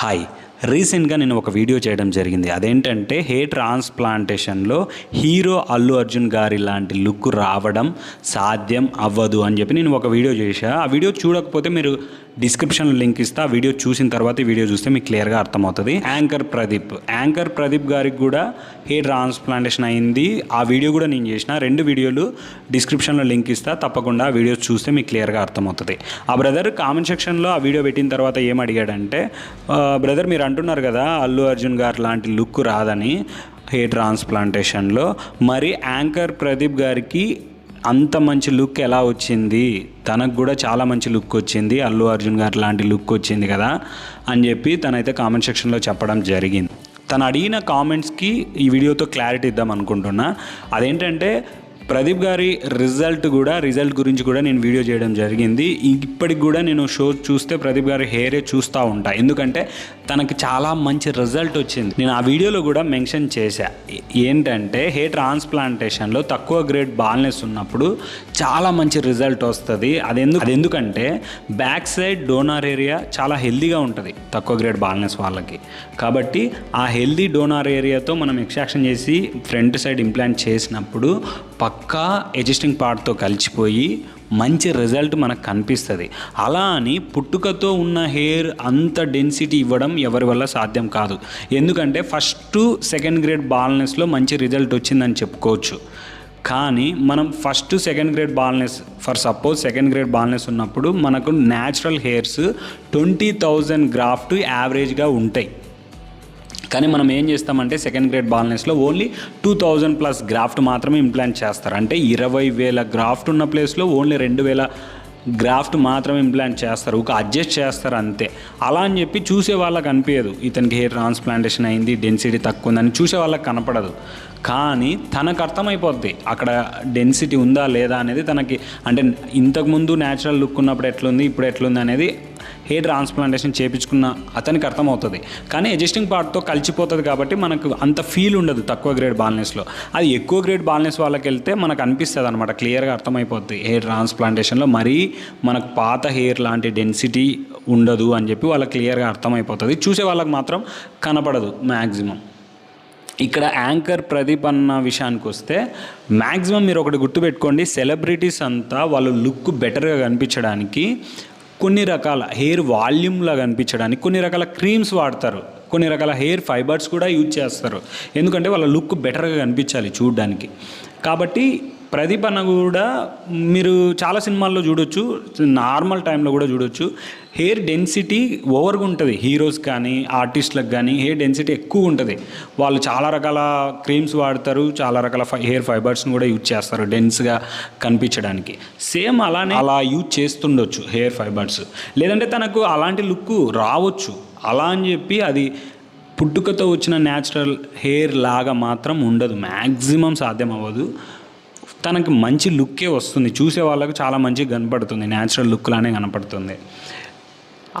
Hi రీసెంట్గా నేను ఒక వీడియో చేయడం జరిగింది. అదేంటంటే హెయిర్ ట్రాన్స్ప్లాంటేషన్లో హీరో అల్లు అర్జున్ గారి లాంటి లుక్ రావడం సాధ్యం అవ్వదు అని చెప్పి నేను ఒక వీడియో చేశా. ఆ వీడియో చూడకపోతే మీరు డిస్క్రిప్షన్లో లింక్ ఇస్తా. ఆ వీడియో చూసిన తర్వాత ఈ వీడియో చూస్తే మీకు క్లియర్గా అర్థమవుతుంది. యాంకర్ ప్రదీప్ యాంకర్ ప్రదీప్ గారికి కూడా హెయిర్ ట్రాన్స్ప్లాంటేషన్ అయింది. ఆ వీడియో కూడా నేను చేసిన రెండు వీడియోలు డిస్క్రిప్షన్లో లింక్ ఇస్తా. తప్పకుండా ఆ వీడియోస్ చూస్తే మీకు క్లియర్గా అర్థమవుతుంది. ఆ బ్రదర్ కామెంట్ సెక్షన్లో ఆ వీడియో పెట్టిన తర్వాత ఏం అడిగాడంటే బ్రదర్ మీరు అంటున్నారు కదా అల్లు అర్జున్ గారు లాంటి లుక్ రాదని హెయిర్ ట్రాన్స్ప్లాంటేషన్లో. మరి యాంకర్ ప్రదీప్ గారికి అంత మంచి లుక్ ఎలా వచ్చింది? తనకు కూడా చాలా మంచి లుక్ వచ్చింది అల్లు అర్జున్ గారు లాంటి లుక్ వచ్చింది కదా అని చెప్పి తనైతే కామెంట్ సెక్షన్లో చెప్పడం జరిగింది. తను అడిగిన కామెంట్స్కి ఈ వీడియోతో క్లారిటీ ఇద్దాం అనుకుంటున్నా. అదేంటంటే ప్రదీప్ గారి రిజల్ట్ కూడా రిజల్ట్ గురించి కూడా నేను వీడియో చేయడం జరిగింది. ఇప్పటికి కూడా నేను షో చూస్తే ప్రదీప్ గారి హెయిరే చూస్తూ ఉంటా. ఎందుకంటే తనకి చాలా మంచి రిజల్ట్ వచ్చింది. నేను ఆ వీడియోలో కూడా మెన్షన్ చేశా. ఏంటంటే హెయిర్ ట్రాన్స్ప్లాంటేషన్లో తక్కువ గ్రేడ్ బాల్నెస్ ఉన్నప్పుడు చాలా మంచి రిజల్ట్ వస్తుంది. అది ఎందుకు అది ఎందుకంటే బ్యాక్ సైడ్ డోనార్ ఏరియా చాలా హెల్దీగా ఉంటుంది తక్కువ గ్రేడ్ బాల్నెస్ వాళ్ళకి. కాబట్టి ఆ హెల్దీ డోనార్ ఏరియాతో మనం ఎక్స్ట్రాక్షన్ చేసి ఫ్రంట్ సైడ్ ఇంప్లాంట్ చేసినప్పుడు పక్కా ఎగ్జిస్టింగ్ పార్ట్తో కలిసిపోయి మంచి రిజల్ట్ మనకు కనిపిస్తుంది. అలా అని పుట్టుకతో ఉన్న హెయిర్ అంత డెన్సిటీ ఇవ్వడం ఎవరి వల్ల సాధ్యం కాదు. ఎందుకంటే ఫస్ట్ సెకండ్ గ్రేడ్ బాల్నెస్లో మంచి రిజల్ట్ వచ్చిందని చెప్పుకోవచ్చు. కానీ మనం first second grade baldness for suppose second grade baldness ఉన్నప్పుడు మనకు natural hairs twenty thousand graft యావరేజ్గా ఉంటాయి. కానీ మనం ఏం చేస్తామంటే second grade బాల్నెస్లో only two thousand plus graft మాత్రమే ఇంప్లాంట్ చేస్తారు. అంటే ఇరవై వేల గ్రాఫ్ట్ ఉన్న ప్లేస్లో ఓన్లీ రెండు వేల గ్రాఫ్ట్ మాత్రమే ఇంప్లాంట్ చేస్తారు. ఒక అడ్జస్ట్ చేస్తారు అంతే. అలా అని చెప్పి చూసే వాళ్ళకి అనిపించదు ఇతనికి హెయిర్ ట్రాన్స్ప్లాంటేషన్ అయింది డెన్సిటీ తక్కువ ఉందని చూసే వాళ్ళకి కనపడదు. కానీ తనకు అర్థమైపోద్ది అక్కడ డెన్సిటీ ఉందా లేదా అనేది తనకి. అంటే ఇంతకుముందు న్యాచురల్ లుక్ ఉన్నప్పుడు ఎట్లుంది ఇప్పుడు ఎట్లుంది అనేది హెయిర్ ట్రాన్స్ప్లాంటేషన్ చేయించుకున్న అతనికి అర్థమవుతుంది. కానీ అడ్జస్టింగ్ పార్ట్తో కలిసిపోతుంది కాబట్టి మనకు అంత ఫీల్ ఉండదు తక్కువ గ్రేడ్ బాల్నెస్లో. అది ఎక్కువ గ్రేడ్ బాల్నెస్ వాళ్ళకి వెళ్తే మనకు అనిపిస్తుంది అనమాట క్లియర్గా అర్థమైపోద్ది. హెయిర్ ట్రాన్స్ప్లాంటేషన్లో మరీ మనకు పాత హెయిర్ లాంటి డెన్సిటీ ఉండదు అని చెప్పి వాళ్ళకి క్లియర్గా అర్థమైపోతుంది. చూసే వాళ్ళకి మాత్రం కనపడదు మ్యాక్సిమం ఇక్కడ యాంకర్ ప్రదీప్ అన్న విషయానికి వస్తే మ్యాక్సిమం మీరు ఒకటి గుర్తుపెట్టుకోండి సెలబ్రిటీస్ అంతా వాళ్ళు లుక్ బెటర్గా కనిపించడానికి కొన్ని రకాల హెయిర్ వాల్యూమ్లా కనిపించడానికి కొన్ని రకాల క్రీమ్స్ వాడతారు. కొన్ని రకాల హెయిర్ ఫైబర్స్ కూడా యూజ్ చేస్తారు. ఎందుకంటే వాళ్ళ లుక్ బెటర్గా కనిపించాలి చూడడానికి. కాబట్టి ప్రదీప్ అన్న కూడా మీరు చాలా సినిమాల్లో చూడొచ్చు నార్మల్ టైంలో కూడా చూడొచ్చు. హెయిర్ డెన్సిటీ ఓవర్గా ఉంటుంది హీరోస్ కానీ ఆర్టిస్టులకు కానీ హెయిర్ డెన్సిటీ ఎక్కువ ఉంటుంది. వాళ్ళు చాలా రకాల క్రీమ్స్ వాడతారు చాలా రకాల ఫై హెయిర్ ఫైబర్స్ని కూడా యూజ్ చేస్తారు డెన్స్గా కనిపించడానికి. సేమ్ అలానే అలా యూజ్ చేస్తుండొచ్చు హెయిర్ ఫైబర్స్. లేదంటే తనకు అలాంటి లుక్ రావచ్చు. అలా అని చెప్పి అది పుట్టుకతో వచ్చిన న్యాచురల్ హెయిర్ లాగా మాత్రం ఉండదు మ్యాక్సిమం సాధ్యం అవ్వదు తనకి మంచి లుక్కే వస్తుంది. చూసే వాళ్ళకు చాలా మంచి కనపడుతుంది. న్యాచురల్ లుక్ లానే కనపడుతుంది.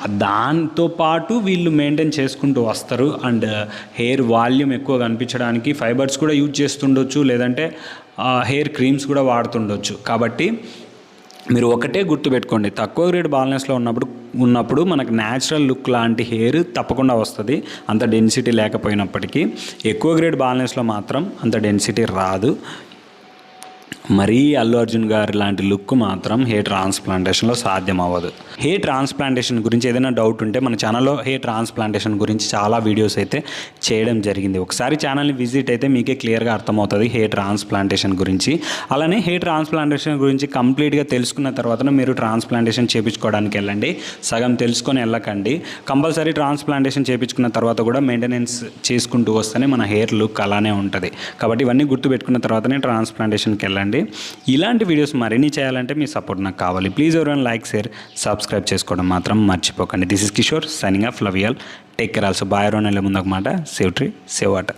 దాంతో పాటు వీళ్ళు మెయింటైన్ చేసుకుంటూ వస్తారు. అండ్ హెయిర్ వాల్యూమ్ ఎక్కువ కనిపించడానికి ఫైబర్స్ కూడా యూజ్ చేస్తుండొచ్చు. లేదంటే హెయిర్ క్రీమ్స్ కూడా వాడుతుండొచ్చు. కాబట్టి మీరు ఒకటే గుర్తుపెట్టుకోండి. తక్కువ గ్రేడ్ బాల్నెస్లో ఉన్నప్పుడు ఉన్నప్పుడు మనకు న్యాచురల్ లుక్ లాంటి హెయిర్ తప్పకుండా వస్తుంది. అంత డెన్సిటీ లేకపోయినప్పటికీ ఎక్కువ గ్రేడ్ బాల్నెస్లో మాత్రం అంత డెన్సిటీ రాదు. మరీ అల్లు అర్జున్ గారి లాంటి లుక్ మాత్రం హెయిర్ ట్రాన్స్ప్లాంటేషన్లో సాధ్యం అవ్వదు హెయిర్ ట్రాన్స్ప్లాంటేషన్ గురించి ఏదైనా డౌట్ ఉంటే మన ఛానల్లో హెయిర్ ట్రాన్స్ప్లాంటేషన్ గురించి చాలా వీడియోస్ అయితే చేయడం జరిగింది. ఒకసారి ఛానల్ని విజిట్ అయితే మీకే క్లియర్గా అర్థమవుతుంది హెయిర్ ట్రాన్స్ప్లాంటేషన్ గురించి. అలానే హెయిర్ ట్రాన్స్ప్లాంటేషన్ గురించి కంప్లీట్గా తెలుసుకున్న తర్వాత మీరు ట్రాన్స్ప్లాంటేషన్ చేయించుకోవడానికి వెళ్ళండి. సగం తెలుసుకొని వెళ్ళకండి. కంపల్సరీ ట్రాన్స్ప్లాంటేషన్ చేయించుకున్న తర్వాత కూడా మెయింటెనెన్స్ చేసుకుంటూ వస్తేనే మన హెయిర్ లుక్ అలానే ఉంటుంది. కాబట్టి ఇవన్నీ గుర్తుపెట్టుకున్న తర్వాతనే ట్రాన్స్ప్లాంటేషన్కి వెళ్ళండి. ఇలాంటి వీడియోస్ మరిన్ని చేయాలంటే మీ సపోర్ట్ నాకు కావాలి. ప్లీజ్ ఎవరైనా లైక్ షేర్ సబ్స్క్రైబ్ చేసుకోవడం మాత్రం మర్చిపోకండి. This is Kishore signing off love y'all take care also bye రోన్ వెళ్ళే ముందు ఒక మాట. Save tree save water